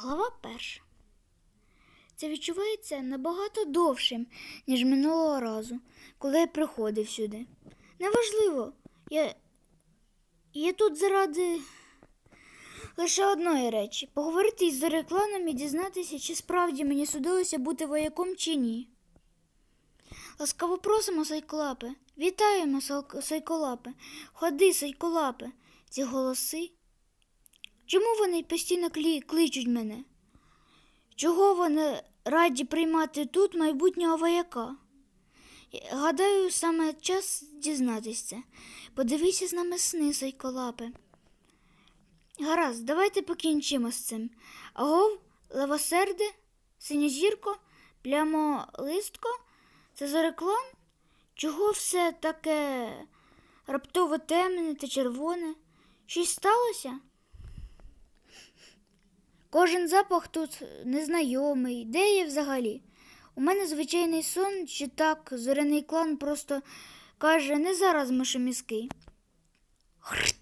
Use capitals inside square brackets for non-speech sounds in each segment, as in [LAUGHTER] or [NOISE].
Глава перша. Це відчувається набагато довшим, ніж минулого разу, коли я приходив сюди. Неважливо, я, я тут заради лише одної речі поговорити із Зарекланом і дізнатися, чи справді мені судилося бути вояком чи ні. Ласкаво просимо, Сайколапе. Вітаємо, Сайколапе. Ходи, Сайколапе. Ці голоси. Чому вони постійно кличуть мене? Чого вони раді приймати тут майбутнього вояка? Гадаю, саме час дізнатися. Подивися з нами сни, Сайколапе. Гаразд, давайте покінчимо з цим. Агов, левосерде, синьозірко, плямолистко, це зареклам? Чого все таке раптово темне та червоне? Щось сталося? Кожен запах тут незнайомий. Де я взагалі? У мене звичайний сон, чи так зоряний клан просто каже, не зараз мишоміски. Хрт.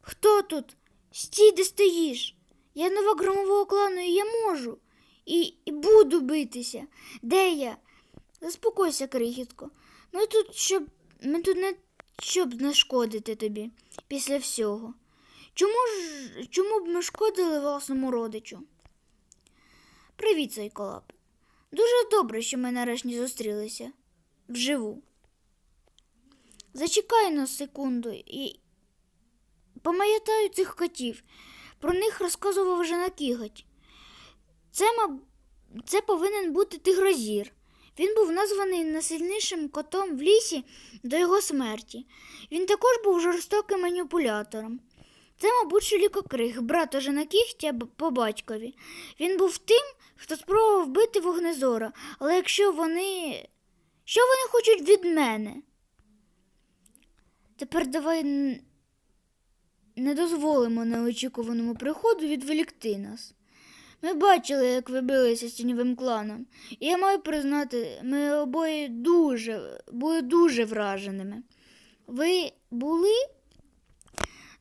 Хто тут? Стій, де стоїш. Я нова громового клану, і я можу. І, і буду битися. Де я? Заспокойся, крихітко. Ми тут, щоб ми тут не щоб нашкодити тобі після всього. Чому ж чому б ми шкодили власному родичу? Привіт, Сайколап. Дуже добре, що ми нарешті зустрілися вживу. Зачекай на секунду і пам'ятаю цих котів. Про них розказував вже на кіготь. Це, маб... Це повинен бути тигрозір. Він був названий найсильнішим котом в лісі до його смерті. Він також був жорстоким маніпулятором. Це, мабуть, Шелікокриг, брат Оженакігтя б- по батькові. Він був тим, хто спробував вбити вогнезора, але якщо вони. Що вони хочуть від мене? Тепер давай не дозволимо неочікуваному приходу відволікти нас. Ми бачили, як ви билися з тіньовим кланом, і я маю признати, ми обоє дуже були дуже враженими. Ви були?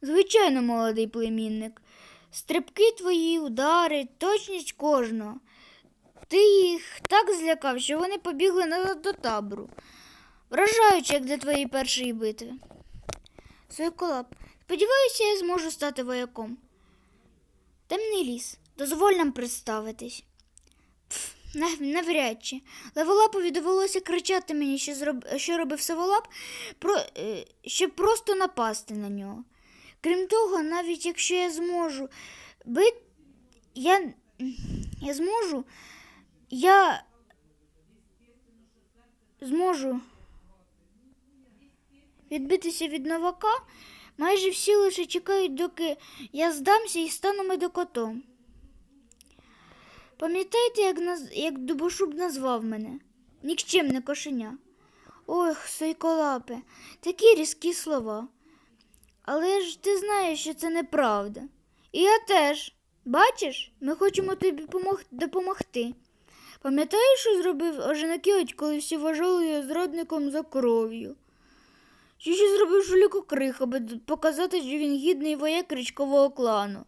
Звичайно, молодий племінник. Стрибки твої, удари, точність кожного. Ти їх так злякав, що вони побігли назад до табору. Вражаючи, як для твоєї першої битви. Сойколап, сподіваюся, я зможу стати вояком. Темний ліс. Дозволь нам представитись. Навряд чи. Леволапові довелося кричати мені, що, зроб... що робив Саволап, про... е, щоб просто напасти на нього. Крім того, навіть якщо я зможу бит... я... я зможу, я зможу відбитися від новака, майже всі лише чекають, доки я здамся і стану медокотом. Пам'ятаєте, як, наз... як Дубошуб назвав мене? Нікчемне кошеня. Ох, Сойколапе, такі різкі слова. Але ж ти знаєш, що це неправда. І я теж. Бачиш, ми хочемо тобі допомогти. Пам'ятаєш, що зробив Оженакіоть, коли всі вважали його зрадником за кров'ю? Чи що зробив Жулікокрих, аби показати, що він гідний вояк річкового клану?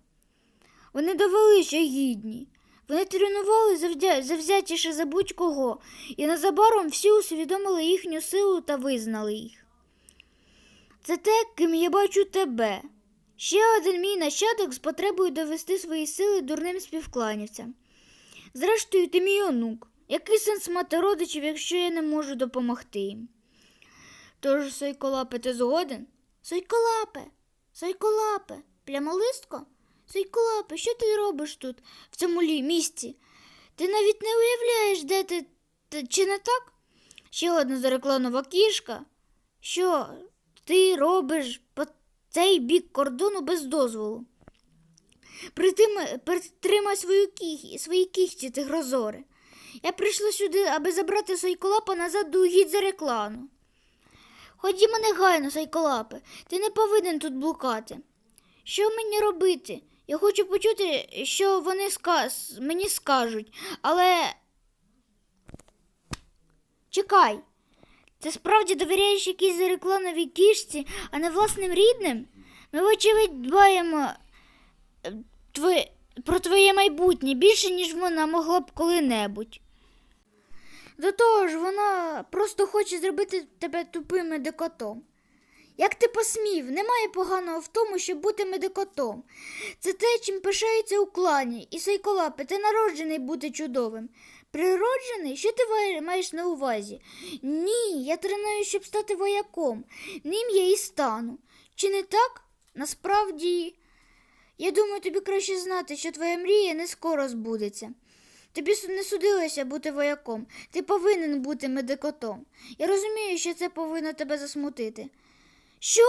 Вони довели, що гідні. Вони тренували завдя... завзятіше за будь-кого, і незабаром всі усвідомили їхню силу та визнали їх. Це те, ким я бачу тебе. Ще один мій нащадок з потребою довести свої сили дурним співкланівцям. Зрештою, ти мій онук. Який сенс мати родичів, якщо я не можу допомогти їм? Тож, Сойколапе, ти згоден? Сойколапе, Сойколапе, плямолистко? Сойколапе, що ти робиш тут, в цьому лі місці? Ти навіть не уявляєш, де ти, чи не так? Ще одна зарекланова кішка. Що ти робиш по цей бік кордону без дозволу? Притима- Притримай свою кіхі, свої кіхті, ти грозори. Я прийшла сюди, аби забрати Сайколапа назад до угідь за реклану. Ходімо негайно, Сайколапе, ти не повинен тут блукати. Що мені робити? Я хочу почути, що вони сказ... мені скажуть, але. Чекай, ти справді довіряєш якійсь зареклановій кішці, а не власним рідним? Ми, вочевидь, дбаємо е, твоє, про твоє майбутнє більше, ніж вона могла б коли-небудь. До того ж, вона просто хоче зробити тебе тупим медикотом. Як ти посмів, немає поганого в тому, щоб бути медикотом. Це те, чим пишається у клані, і Сайколапе, ти народжений бути чудовим. Природжений? Що ти маєш на увазі? Ні, я треную, щоб стати вояком. Ним я і стану. Чи не так? Насправді, я думаю, тобі краще знати, що твоя мрія не скоро збудеться. Тобі не судилося бути вояком. Ти повинен бути медикотом. Я розумію, що це повинно тебе засмутити. Що?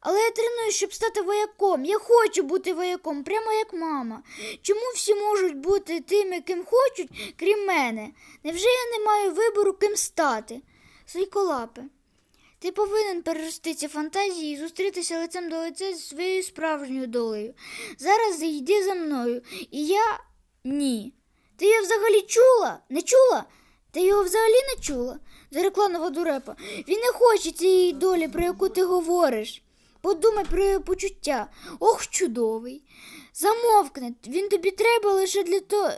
Але я треную, щоб стати вояком. Я хочу бути вояком, прямо як мама. Чому всі можуть бути тими, ким хочуть, крім мене? Невже я не маю вибору, ким стати? Сайколапе, ти повинен перерости ці фантазії і зустрітися лицем до лиця зі своєю справжньою долею. Зараз йди за мною, і я ні. Ти його взагалі чула? Не чула? Ти його взагалі не чула? Зарекла нова дурепа. Він не хоче цієї долі, про яку ти говориш. Подумай про його почуття. Ох, чудовий. Замовкни, він тобі треба лише для того,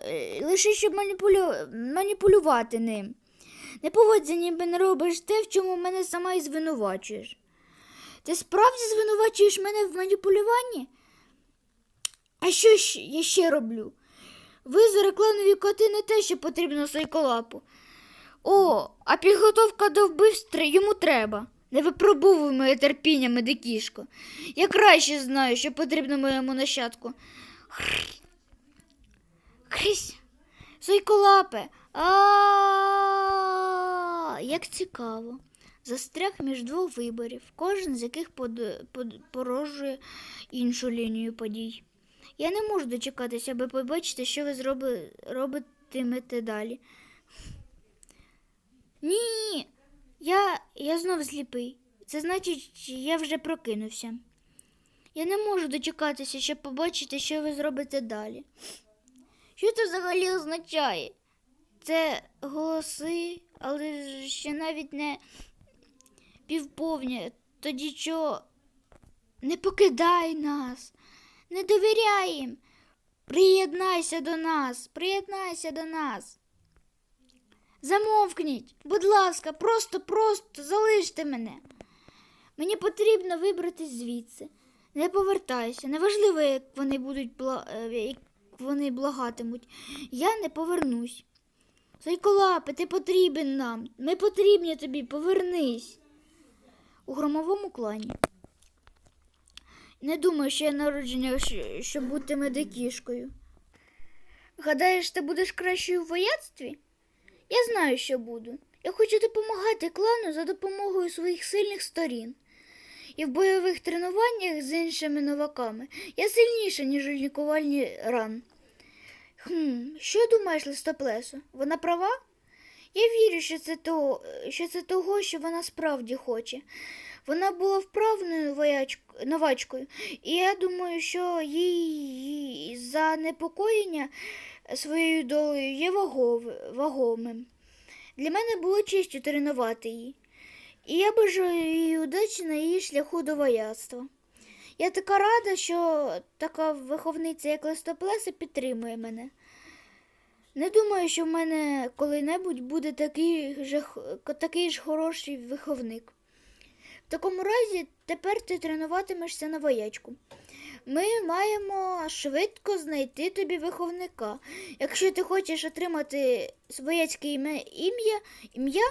лише щоб маніпулю... маніпулювати ним. Не поводься, ніби не робиш те, в чому мене сама і звинувачуєш. Ти справді звинувачуєш мене в маніпулюванні? А що ж я ще роблю? Ви зарекла нові коти не те, що потрібно Сайколапу. О, а підготовка до вбивства йому треба. Не випробовуй моє терпіння, медикішко. Я краще знаю, що потрібно моєму нащадку. Хрись. Сойколапе. А як цікаво. Застряг між двох виборів, кожен з яких порожує іншу лінію подій. Я не можу дочекатися, аби побачити, що ви зроби... робитимете далі. Ні, я, я знов сліпий. Це значить, я вже прокинувся. Я не можу дочекатися, щоб побачити, що ви зробите далі. Що це взагалі означає? Це голоси, але ще навіть не півповні. Тоді що? Не покидай нас, не довіряй їм. Приєднайся до нас, приєднайся до нас. Замовкніть, будь ласка, просто, просто залиште мене. Мені потрібно вибратись звідси. Не повертайся. Неважливо, як вони будуть бла... е, як вони благатимуть. Я не повернусь. Сайколапе, ти потрібен нам. Ми потрібні тобі, повернись. У громовому клані. Не думаю, що я народження, щоб бути медикішкою. Гадаєш, ти будеш кращою в вояцтві? Я знаю, що буду. Я хочу допомагати клану за допомогою своїх сильних сторін. І в бойових тренуваннях з іншими новаками я сильніша, ніж у лікувальні ран. Хм, що думаєш, листоплесо? Вона права? Я вірю, що це, того, що це того, що вона справді хоче. Вона була воячк- новачкою, і я думаю, що її занепокоєння своєю долею є вагомим. Для мене було честю тренувати її. І я бажаю їй удачі на її шляху до вояцтва. Я така рада, що така виховниця, як Листоплеса, підтримує мене. Не думаю, що в мене коли-небудь буде такий же, такий ж хороший виховник. В такому разі тепер ти тренуватимешся на воячку. Ми маємо швидко знайти тобі виховника. Якщо ти хочеш отримати своєцьке ім'я, ім'я,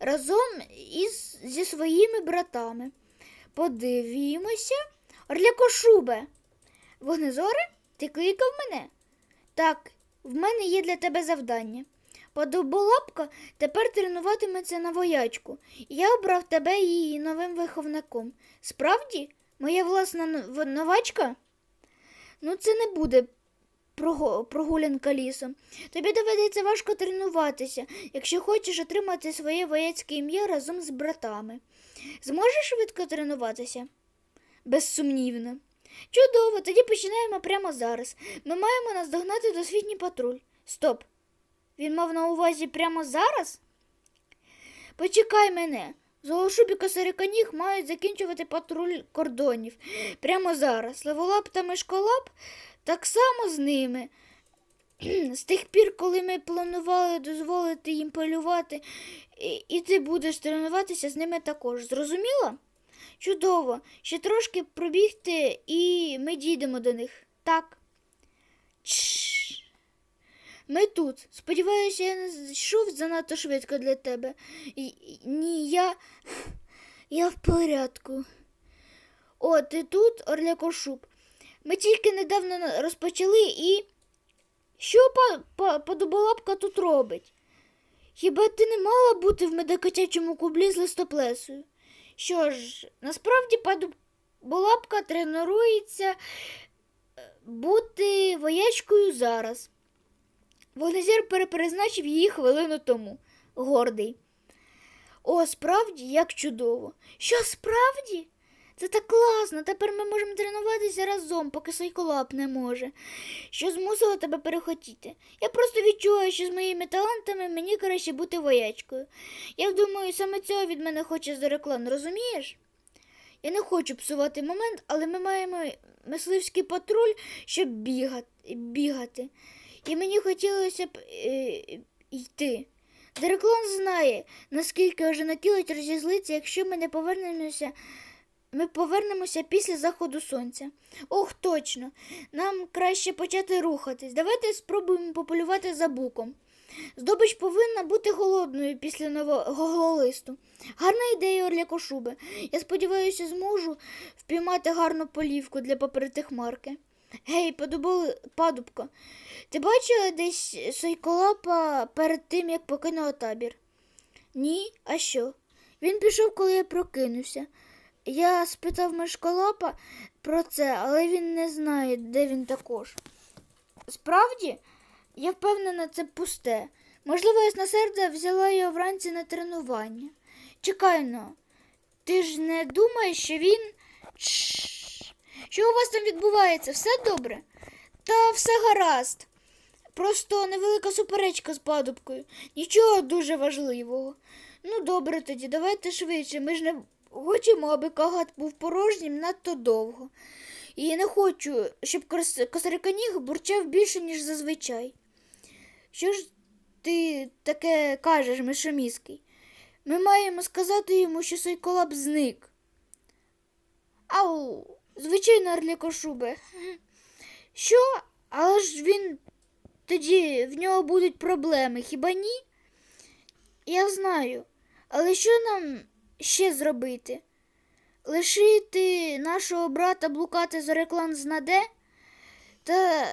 разом із, зі своїми братами. Подивімося. Орлякошубе. Вогнезоре, ти кликав мене? Так, в мене є для тебе завдання. Подоболапка тепер тренуватиметься на воячку. Я обрав тебе її новим виховником. Справді, моя власна новачка? Ну, це не буде прогулянка лісом. Тобі доведеться важко тренуватися, якщо хочеш отримати своє вояцьке ім'я разом з братами. Зможеш швидко тренуватися? Безсумнівно. Чудово, тоді починаємо прямо зараз. Ми маємо наздогнати досвідній патруль. Стоп. Він мав на увазі прямо зараз? Почекай мене. Золошубі косариканіг мають закінчувати патруль кордонів. Прямо зараз. Леволап та мишколап Так само з ними. З тих пір, коли ми планували дозволити їм полювати, і, ти будеш тренуватися з ними також. Зрозуміла? Чудово. Ще трошки пробігти, і ми дійдемо до них. Так. Чш. Ми тут. Сподіваюся, я не йшов занадто швидко для тебе. Ні, я. Я в порядку. О, ти тут, Орлякошуб. Ми тільки недавно розпочали і. Що подоболапка тут робить? Хіба ти не мала бути в медокотячому кублі з листоплесою? Що ж, насправді подоболапка тренується е, бути воячкою зараз. Вогнезір переперезначив її хвилину тому. Гордий. О, справді, як чудово. Що справді? Це так класно. Тепер ми можемо тренуватися разом, поки Сайколап не може. Що змусило тебе перехотіти? Я просто відчуваю, що з моїми талантами мені краще бути воячкою. Я думаю, саме цього від мене хоче Зореклан, розумієш? Я не хочу псувати момент, але ми маємо мисливський патруль, щоб бігати. бігати. І мені хотілося б е, йти. Дереклан знає, наскільки оженатілить розізлиться, якщо ми не повернемося. Ми повернемося після заходу сонця. Ох, точно. Нам краще почати рухатись. Давайте спробуємо пополювати за буком. Здобич повинна бути голодною після нового листу. Гарна ідея, Орлякошуби. Я сподіваюся, зможу впіймати гарну полівку для попередих марки. Гей, подобали падубко. Ти бачила десь Сойколапа перед тим, як покинула табір? Ні, а що? Він пішов, коли я прокинувся. Я спитав Мишколапа про це, але він не знає, де він також. Справді, я впевнена, це пусте. Можливо, ясносерда взяла його вранці на тренування. Чекай но, ти ж не думаєш, що він. Що у вас там відбувається? Все добре? Та все гаразд. Просто невелика суперечка з падубкою. Нічого дуже важливого. Ну, добре тоді, давайте швидше. Ми ж не хочемо, аби кагат був порожнім надто довго. І не хочу, щоб кос- косариканіг бурчав більше, ніж зазвичай. Що ж ти таке кажеш, Мишоміський? Ми маємо сказати йому, що Сойколап зник. Ау, звичайно, Орлікошубе. [LAUGHS] Що? Але ж він тоді в нього будуть проблеми, хіба ні? Я знаю. Але що нам ще зробити? Лишити нашого брата блукати за реклам знаде? Та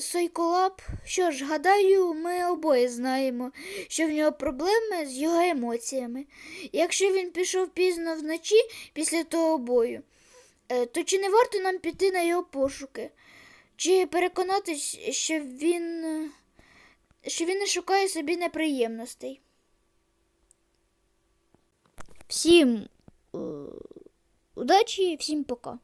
Сойколап, що ж, гадаю, ми обоє знаємо, що в нього проблеми з його емоціями. Якщо він пішов пізно вночі після того бою, то чи не варто нам піти на його пошуки? Чи переконатись, що він, е, що він не шукає собі неприємностей? Всім е, удачі, всім пока.